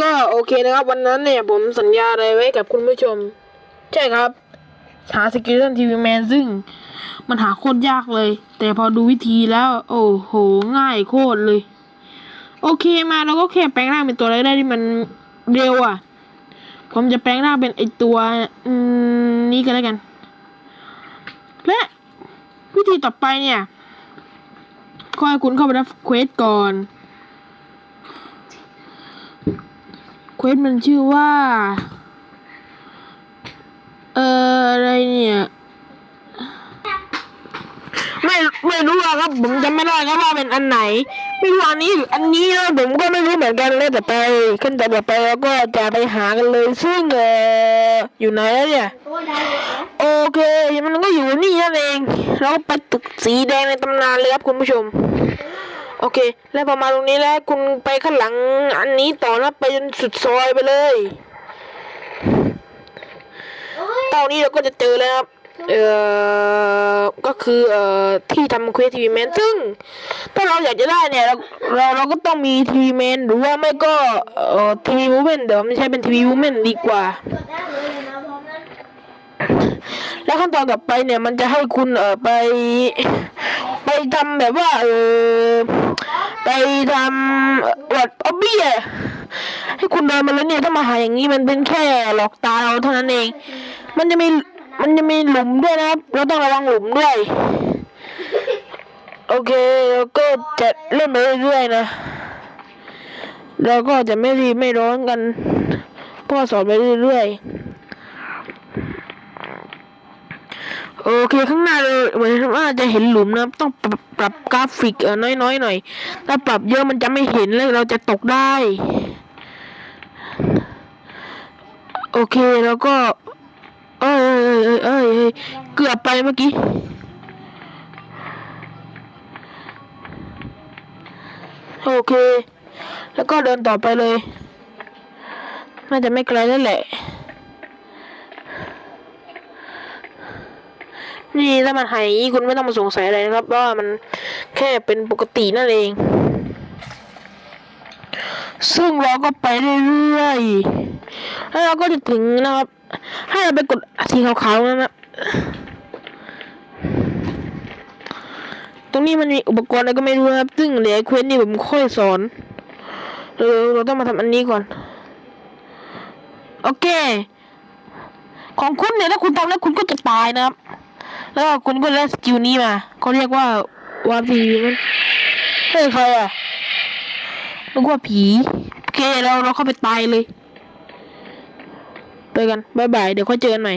ก็โอเคนะครับ วันนั้นเนี่ยผมสัญญาอะไรไว้กับคุณผู้ชม ใช่ครับ หาสกิลตันทีวีแมนซึ่ง มันหาโคตรยากเลย แต่พอดูวิธีแล้ว โอ้โห ง่ายโคตรเลย โอเคมาเราก็แค่แปลงร่างเป็นตัวอะไรได้ที่มันเร็วอะ ผมจะแปลงร่างเป็นไอตัวนี้กันแล้วกัน และวิธีต่อไปเนี่ยก็ให้คุณเข้าไปรับเควสก่อน เควสมันชื่อว่า เอ่ออะไรเนี่ย ไม่ไม่รู้อะครับ ผมจำไม่ได้ครับว่าเป็นอันไหน ไม่รู้อันนี้หรืออันนี้นะผมก็ไม่รู้เหมือนกันเลยแต่ไปขึ้นแต่ต่อไปแล้วก็จะไปหากันเลยซึ่งเอออยู่ไหนแล้วเนี่ยโอเคมันก็อยู่นี่นั่นเอง เราก็ไปตึกสีแดงในตำนานเลยครับคุณผู้ชม โอเค แล้วพอมาตรงนี้แล้วคุณไปข้างหลังอันนี้ต่อนะไปจนสุดซอยไปเลยตอนนี้เราก็จะเจอแล้วครับเอ่อ ก็คือเอ่อที่ทำเควสทีวีแมนซึ่ง ถ้าเราอยากจะได้เนี่ยเราเราเราก็ต้องมีทีวีแมนหรือว่าไม่ก็เอ่อทีวีวูแมนเดี๋ยวไม่ใช่เป็นทีวีวูแมนดีกว่า แล้วขั้นตอนต่อไปเนี่ยมันจะให้คุณเออไป ไปทำแบบว่าเออ ไปทำวัดออบบี้อะให้คุณเดินมาแล้วเนี่ยถ้ามาหาอย่างนี้มันเป็นแค่หลอกตาเราเท่านั้นเอง มันจะมีมันจะมีหลุมด้วยนะครับเราต้องระวังหลุมด้วย โอเคแล้วก็จะเล่นไปเรื่อยๆนะเราก็จะไม่รีบไม่ร้อนกันพ่อสอนไปเรื่อยๆ โอเคข้างหน้าเราเหมือนว่าจะเห็นหลุมนะต้องปรับปรบกราฟิกเออน้อยๆหน่อยถ้าปรับเยอะมันจะไม่เห็นแล้วเราจะตกได้ โอเคแล้วก็เอ้ยเอ้ยเอ้ยเอ้ยเกือบไปเมื่อกี้โอเค แล้วก็เดินต่อไปเลย น่าจะไม่ไกลแล้วแหละ นี่ถ้ามันหายอย่างนี้คุณไม่ต้องมาสงสัยอะไรนะครับว่ามันแค่เป็นปกตินั่นเอง ซึ่งเราก็ไปเรื่อยๆแล้วเราก็จะถึงนะครับ ให้เราไปกดสีขาวๆนั่นนะตรงนี้มันมีอุปกรณ์อะไรก็ไม่รู้นะครับ ซึ่งเดี๋ยวเควสนี่ผมค่อยสอนเออเราต้องมาทำอันนี้ก่อน โอเค ของคุณเนี่ยถ้าคุณทำแล้วคุณก็จะตายนะครับ แล้วคุณก็ได้สกิลนี้มาเขาเรียกว่าวาผีมันเฮ้ยใครอะนึกว่าผีโอเคเราเราเข้าไปตายเลย ไปกันบายบาย เดี๋ยวค่อยเจอกันใหม่